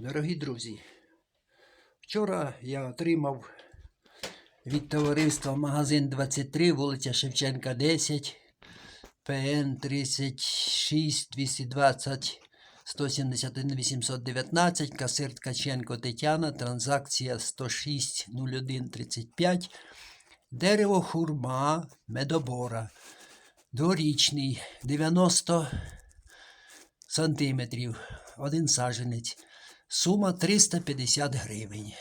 Дорогі друзі, вчора я отримав від товариства магазин 23, вулиця Шевченка 10, ПН 36 220 171 819, касир Ткаченко Тетяна, транзакція 106 01 35, дерево хурма медобора, дворічний, 90 сантиметрів, один саженець. Сума 350 гривень.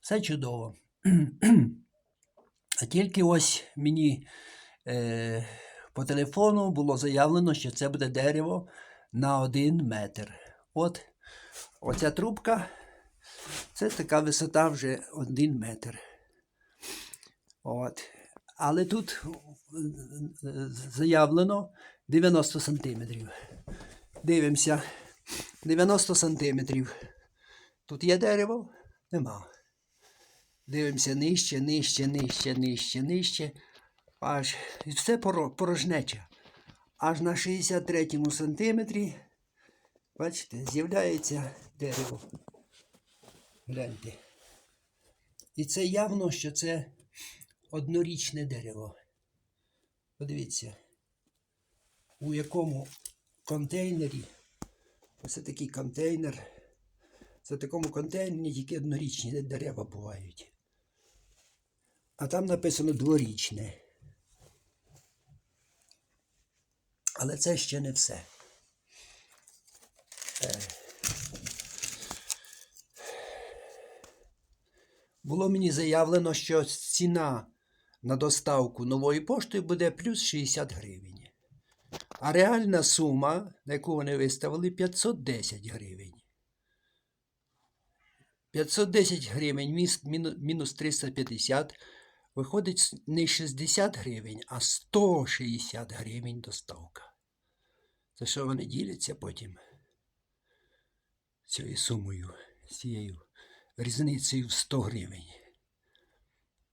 Все чудово. А тільки ось мені е, по телефону було заявлено, що це буде дерево на один метр. От оця трубка, це така висота вже один метр. От. Але тут е, заявлено 90 сантиметрів. Дивимося. 90 сантиметрів. Тут є дерево? Нема. Дивимося нижче, нижче, нижче, нижче, нижче. Аж все поро- порожнеча. Аж на 63 сантиметрі, бачите, з'являється дерево. Гляньте. І це явно, що це однорічне дерево. Подивіться, у якому контейнері Ось такий контейнер. Це в такому контейнері тільки однорічні дерева бувають. А там написано дворічне. Але це ще не все. Е. Було мені заявлено, що ціна на доставку нової поштою буде плюс 60 гривень. А реальна сума, на яку вони виставили, 510 гривень. 510 гривень мінус 350 виходить не 60 гривень, а 160 гривень доставка. Це що вони діляться потім цією сумою, цією різницею в 100 гривень.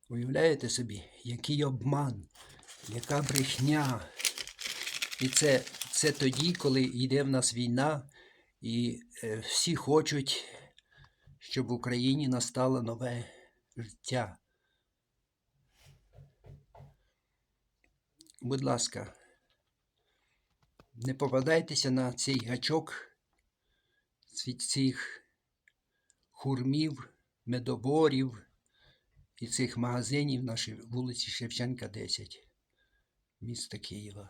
Уявляєте собі, який обман, яка брехня. І це, це тоді, коли йде в нас війна, і е, всі хочуть, щоб в Україні настало нове життя. Будь ласка, не попадайтеся на цей гачок цих хурмів, медоборів і цих магазинів на Шев- вулиці Шевченка 10, міста Києва.